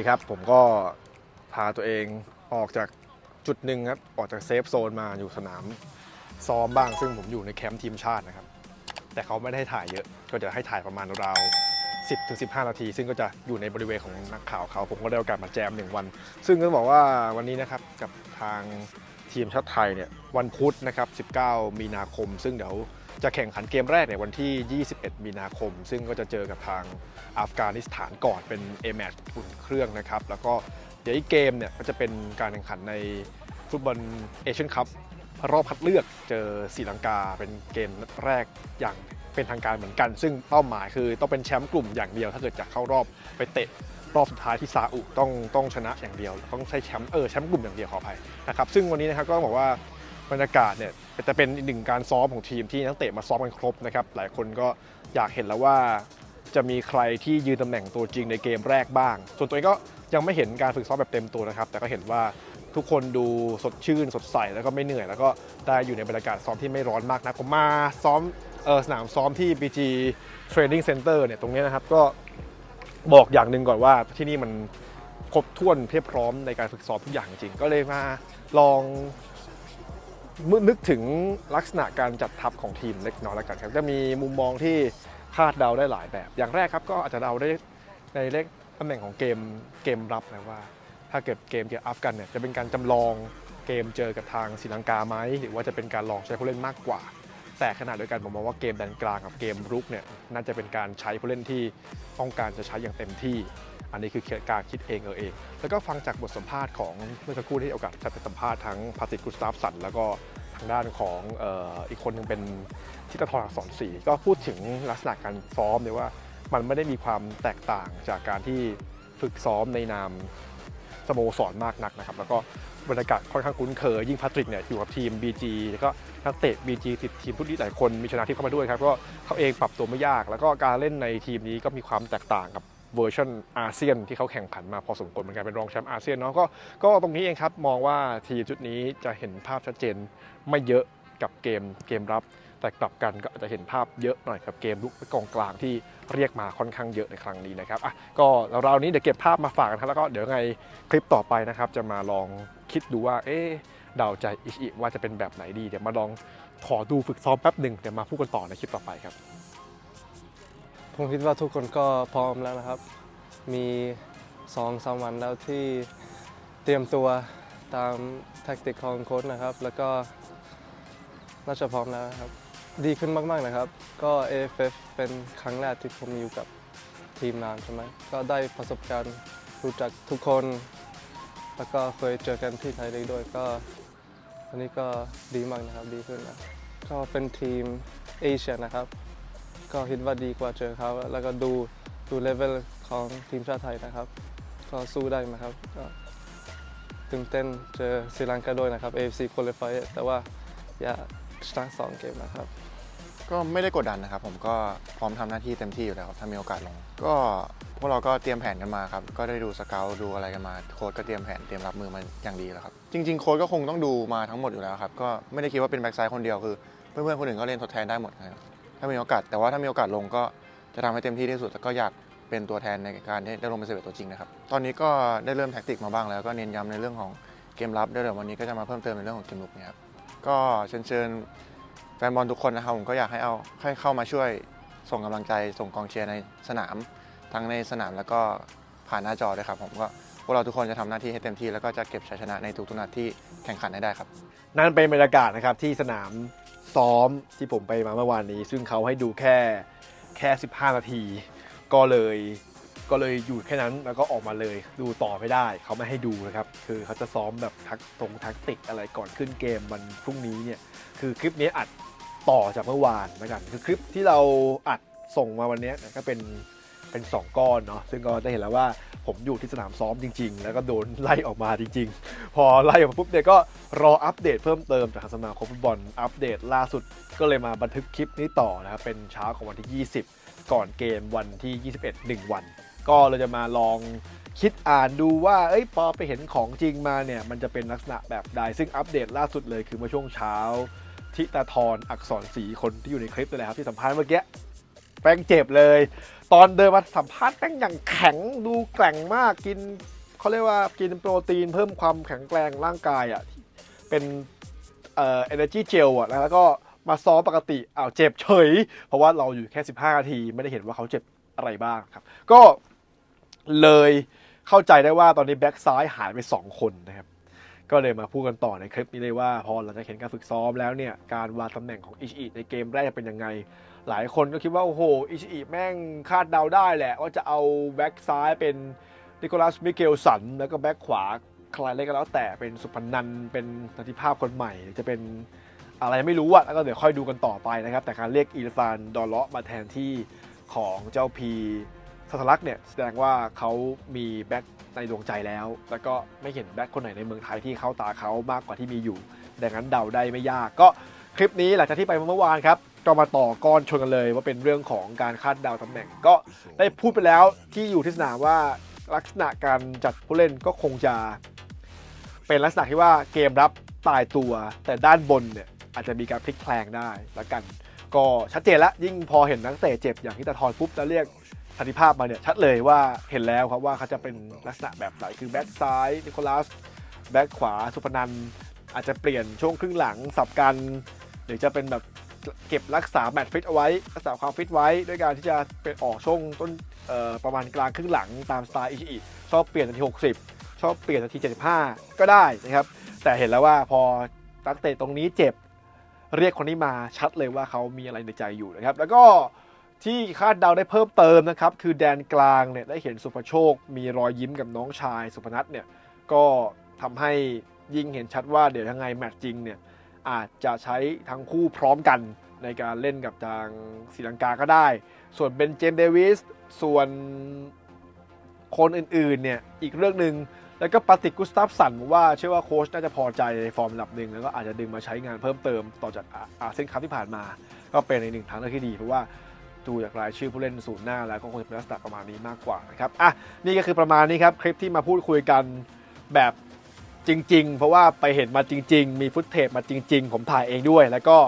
ดีครับ ผมก็พาตัวเองออกจากจุดหนึ่งครับ ออกจากเซฟโซนมาอยู่สนามซ้อมบ้าง ซึ่งผมอยู่ในแคมป์ทีมชาตินะครับ แต่เขาไม่ได้ถ่ายเยอะ ก็จะให้ถ่ายประมาณราว 10ถึง15 นาที ซึ่งก็จะอยู่ในบริเวณของนักข่าวเขา ผมก็ได้โอกาสมาแจมหนึ่งวัน ซึ่งก็บอกว่าวันนี้นะครับกับทางทีมชาติไทยเนี่ยวันพุธนะครับ 19 มีนาคม ซึ่งเดี๋ยว จะแข่งขันเกมแรกในวันที่ 21 มีนาคม ซึ่งก็จะเจอกับทางอัฟกานิสถานก่อนเป็น a m a t c h อุ่นเครื่องนะครับ แล้วก็เดี๋ยวอีกเกมเนี่ยก็จะเป็นการแข่งขันในฟุตบอลเอเชียนคัพรอบคัดเลือกเจอศรีลังกาเป็นเกมแรกอย่างเป็นทางการเหมือนกัน ซึ่งเป้าหมายคือต้องเป็นแชมป์กลุ่มอย่างเดียว ถ้าเกิดจะเข้ารอบไปเตะรอบสุดท้ายที่ซาอุต้องต้องชนะอย่างเดียว ต้องใช้แชมป์เออแชมป์กลุ่มอย่างเดียวขออภัยนะครับซึ่งวันนี้นะครับก็บอกว่า บรรยากาศเนี่ยจะเป็นอีกหนึ่งการซ้อมของทีมที่นักเตะมาซ้อมกันครบนะครับ หลายคนก็อยากเห็นแล้วว่าจะมีใครที่ยืนตำแหน่งตัวจริงในเกมแรกบ้าง ส่วนตัวเองก็ยังไม่เห็นการฝึกซ้อมแบบเต็มตัวนะครับ แต่ก็เห็นว่าทุกคนดูสดชื่นสดใสแล้วก็ไม่เหนื่อย แล้วก็ได้อยู่ในบรรยากาศซ้อมที่ไม่ร้อนมากนะผมมาซ้อมเออสนามซ้อมที่ BG Training Center เนี่ยตรงนี้นะครับก็บอกอย่างหนึ่งก่อนว่าที่นี่มันครบถ้วนเพียบพร้อมในการฝึกซ้อมทุกอย่างจริงก็เลยมาลอง มึนึกถึงลักษณะการจัดทัพของทีมเล็กน้อยแล้วกันครับจะมีมุมมองที่คาดเดาได้หลายแบบ อย่างแรกครับก็อาจจะเดาได้ในเลขตำแหน่งของเกมเกมรับนะว่า ถ้าเกิดเกมเจออัฟกันเนี่ยจะเป็นการจำลองเกมเจอกับทางศรีลังกาไหมหรือว่าจะเป็นการลองใช้ผู้เล่นมากกว่า แต่ขณะเดียวกันผมมองว่าเกมแดนกลางกับเกมรุกเนี่ยน่าจะเป็นการใช้ผู้เล่นที่ต้องการจะใช้อย่างเต็มที่ อันนี้คือการคิดเองเออเอง แล้วก็ฟังจากบทสัมภาษณ์ของเมื่อสักครู่ที่ได้โอกาสจะไปสัมภาษณ์ทั้งพาติกุสตาฟสันแล้วก็ทางด้านของอ,อ,อีกคนหนึงเป็นทิตทรอักษรศรีก็พูดถึงลักษณะการซ้อมเนี่ยว่ามันไม่ได้มีความแตกต่างจากการที่ฝึกซ้อมในนามสโมสรมากนักนะครับ แล้วก็บรรยากาศค่อนข้างคุ้นเคย ยิ่งแพทริกเนี่ยอยู่กับทีม BG แล้วก็นักเตะ BG ติดทีมผู้ดีหลายคนมีชนะที่เข้ามาด้วยครับ ก็เขาเองปรับตัวไม่ยาก แล้วก็การเล่นในทีมนี้ก็มีความแตกต่างกับ เวอร์ชันอาเซียนที่เขาแข่งขันมาพอสมควรเหมือนกันเป็นรองแชมป์อาเซียนเนาะก็ก็ตรงนี้เองครับมองว่าทีมชุดนี้จะเห็นภาพชัดเจนไม่เยอะกับเกมเกมรับ แต่กลับกันก็อาจจะเห็นภาพเยอะหน่อยกับเกมลุกกองกลางที่เรียกมาค่อนข้างเยอะในครั้งนี้นะครับอะก็เรานี้เดี๋ยวเก็บภาพมาฝากกันครับแล้วก็เดี๋ยวไงคลิปต่อไปนะครับ จะมาลองคิดดูว่าเอ๊ะเดาใจอิชิว่าจะเป็นแบบไหนดีเดี๋ยวมาลองขอดูฝึกซ้อมแป๊บหนึ่งเดี๋ยวมาพูดกันต่อในคลิปต่อไปครับ ผมคิดว่าทุกคนก็พร้อมแล้วนะครับ มีสองสามวันแล้วที่เตรียมตัวตามแทคติกของโค้ชนะครับ แล้วก็น่าจะพร้อมแล้วครับ ดีขึ้นมากๆนะครับ ก็ AFF เป็นครั้งแรกที่ผมอยู่กับทีมนานใช่ไหมก็ได้ประสบการณ์รู้จักทุกคน แล้วก็เคยเจอกันที่ไทยลีกด้วยก็อันนี้ก็ดีมากนะครับดีขึ้นนะก็เป็นทีมเอเชียนะครับ ก็คิดว่าดีกว่าเจอเขาแล้วก็ดูดูเลเวลของทีมชาติไทยนะครับ ก็สู้ได้ไหมครับก็ตื่นเต้นเจอศรีลังกาด้วยนะครับ AFC Qualify แต่ว่าอยากชนะสองเกมนะครับ ก็ไม่ได้กดดันนะครับ ผมก็พร้อมทำหน้าที่เต็มที่อยู่แล้วครับถ้ามีโอกาสลง ก็พวกเราก็เตรียมแผนกันมาครับ ก็ได้ดูสเกลดูอะไรกันมา โค้ชก็เตรียมแผนเตรียมรับมือมาอย่างดีแล้วครับ จริงๆ โค้ชก็คงต้องดูมาทั้งหมดอยู่แล้วครับ ก็ไม่ได้คิดว่าเป็นแบ็กไซด์คนเดียวคือ เพื่อนๆ คนอื่นก็เล่นทดแทนได้หมดนะครับ ถ้ามีโอกาส แต่ว่าถ้ามีโอกาสลงก็จะทำให้เต็มที่ที่สุดแล้วก็อยากเป็นตัวแทนในการได้ลงเป็นสิบเอ็ดตัวจริงนะครับ ตอนนี้ก็ได้เริ่มแท็กติกมาบ้างแล้วก็เน้นย้ำในเรื่องของเกมรับเดี๋ยววันนี้ก็จะมาเพิ่มเติมในเรื่องของเกมลุกเนี่ยครับ ก็เชิญเชิญแฟนบอลทุกคนนะครับผมก็อยากให้เอาให้เข้ามาช่วยส่งกำลังใจส่งกองเชียร์ในสนาม ทั้งในสนามแล้วก็ผ่านหน้าจอด้วยครับผมก็พวกเราทุกคนจะทำหน้าที่ให้เต็มที่แล้วก็จะเก็บชัยชนะในทุกๆนัดที่แข่งขันให้ได้ครับ นั่นเป็นบรรยากาศนะครับที่สนาม ซ้อมที่ผมไปมาเมื่อวานนี้ ซึ่งเขาให้ดูแค่แค่ 15 นาที ก็เลยก็เลยอยู่แค่นั้นแล้วก็ออกมาเลยดูต่อไม่ได้ เขาไม่ให้ดูนะครับ คือเขาจะซ้อมแบบทักตรงทักติกอะไรก่อนขึ้นเกมวันพรุ่งนี้เนี่ยคือคลิปนี้อัดต่อจากเมื่อวานแล้วกันคือคลิปที่เราอัดส่งมาวันนี้ก็เป็นเป็นสองก้อนเนาะซึ่งก็จะเห็นแล้วว่า ผมอยู่ที่สนามซ้อมจริง ๆ แล้วก็โดนไล่ออกมาจริง ๆ พอไล่ออกมาปุ๊บเนี่ยก็รออัปเดตเพิ่มเติมจากทางสมาคมฟุตบอลอัปเดตล่าสุดก็เลยมาบันทึกคลิปนี้ต่อนะครับเป็นเช้าของวันที่ 20 ก่อนเกมวันที่ 21 1 วัน ก็เราจะมาลองคิดอ่านดูว่าเอ้ยพอไปเห็นของจริงมาเนี่ยมันจะเป็นลักษณะแบบใดซึ่งอัปเดตล่าสุดเลยคือเมื่อช่วงเช้าทิตาธรอักษรศรีคนที่อยู่ในคลิปนั่นแหละครับที่สัมภาษณ์เมื่อกี้ แป้งเจ็บเลย ตอนเดินมาสัมภาษณ์แป้งอย่างแข็งดูแกร่งมากกินเขาเรียกว่ากินโปรตีนเพิ่มความแข็งแกร่งร่างกายอะเป็นเอ่อ energy gel อะแล้วก็มาซ้อมปกติอ้าวเจ็บเฉย เพราะว่าเราอยู่แค่ 15นาที ไม่ได้เห็นว่าเขาเจ็บอะไรบ้างครับ ก็เลยเข้าใจได้ว่าตอนนี้แบ็กซ้ายหายไป 2 คนนะครับ ก็เลยมาพูดกันต่อในคลิปนี้เลยว่า พอหลังจากเห็นการฝึกซ้อมแล้วเนี่ย การวางตำแหน่งของอิชิอิในเกมแรกจะเป็นยังไง หลายคนก็คิดว่า โอ้โหอิชิอิแม่งคาดเดาได้แหละ ว่าจะเอาแบ็กซ้ายเป็นนิโคลัสมิเกลสัน แล้วก็แบ็กขวาใครเล่นก็แล้วแต่เป็นสุพนันเป็นนันทิภาพคนใหม่จะเป็นอะไรไม่รู้อะแล้วก็เดี๋ยวค่อยดูกันต่อไปนะครับ แต่การเรียกอีลฟานดอลเลาะมาแทนที่ของเจ้าพี สัทลักษณ์เนี่ยแสดงว่าเขามีแบ็กในดวงใจแล้ว แล้วก็ไม่เห็นแบ็กคนไหนในเมืองไทยที่เข้าตาเขามากกว่าที่มีอยู่ ดังนั้นเดาได้ไม่ยาก ก็คลิปนี้หลังจากที่ไปเมื่อวานครับก็มาต่อก้อนชนกันเลยว่าเป็นเรื่องของการคาดเดาตำแหน่ง ก็ได้พูดไปแล้วที่อยู่ที่สนามว่าลักษณะการจัดผู้เล่นก็คงจะ เป็นลักษณะที่ว่าเกมรับตายตัว แต่ด้านบนเนี่ยอาจจะมีการพลิกแพลงได้และกัน ก็ชัดเจนแล้วยิ่งพอเห็นนักเตะเจ็บอย่างที่ตะทอนปุ๊บแล้วเรียก สันติภาพมาเนี่ยชัดเลยว่าเห็นแล้วครับว่าเขาจะเป็นลักษณะแบบไหนคือแบ็กซ้ายนิโคลัสแบ็กขวาสุพนันอาจจะเปลี่ยนช่วงครึ่งหลังสับกันหรือจะเป็นแบบเก็บรักษาแมตช์ฟิตเอาไว้รักษาความฟิตไว้ด้วยการที่จะเป็นออกช่วงต้นประมาณกลางครึ่งหลังตามสไตล์อิชิอิชอบเปลี่ยนนาที 60 ชอบเปลี่ยนนาที 75 ก็ได้นะครับ แต่เห็นแล้วว่าพอนักเตะตรงนี้เจ็บ เรียกคนนี้มาชัดเลยว่าเขามีอะไรในใจอยู่นะครับ แล้วก็ ที่คาดเดาได้เพิ่มเติมนะครับ คือแดนกลางเนี่ยได้เห็นสุภโชค มีรอยยิ้มกับน้องชายสุพนัทเนี่ยก็ทำให้ยิ่งเห็นชัดว่าเดี๋ยวยังไงแมตช์จริงเนี่ยอาจจะใช้ทั้งคู่พร้อมกันในการเล่นกับทางศรีลังกาก็ได้ ส่วนเบนเจมเดวิสส่วนคนอื่นๆเนี่ยอีกเรื่องหนึ่งแล้วก็ปาติกุสตาฟสันว่าเชื่อว่าโค้ชน่าจะพอใจในฟอร์มระดับหนึ่งแล้วก็อาจจะดึงมาใช้งานเพิ่มเติมต่อจากอาอาเซียนคัพที่ผ่านมา ก็เป็นในหนึ่งทางเลือกที่ดีเพราะว่า ดูจากรายชื่อผู้เล่นศูนหน้าแล้วก็คงจะเป็นลักษณะประมาณนี้มากกว่านะครับอะนี่ก็คือประมาณนี้ครับคลิปที่มาพูดคุยกันแบบจริง ๆ เพราะว่าไปเห็นมาจริง ๆ มีฟุตเทปมาจริง ๆ ผมถ่ายเองด้วย แล้วก็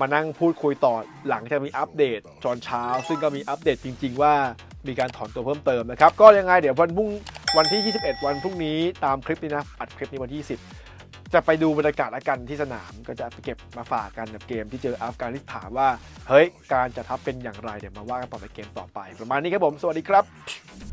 มานั่งพูดคุยต่อหลังจากมีอัปเดตตอนเช้า ซึ่งก็มีอัปเดตจริง ๆ ว่ามีการถอนตัวเพิ่มเติมนะครับ ก็ยังไงเดี๋ยววันพรุ่งวันที่ 21 วันพรุ่งนี้ตามคลิปนี้นะอัดคลิปนี้วันที่10 จะไปดูบรรยากาศละกันที่สนามก็จะไปเก็บมาฝากกันกับเกมที่เจออัฟกานิสถานว่า เฮ้ย การจะทับเป็นอย่างไรเดี๋ยวมาว่ากันต่อในเกมต่อไป ประมาณนี้ครับผม สวัสดีครับ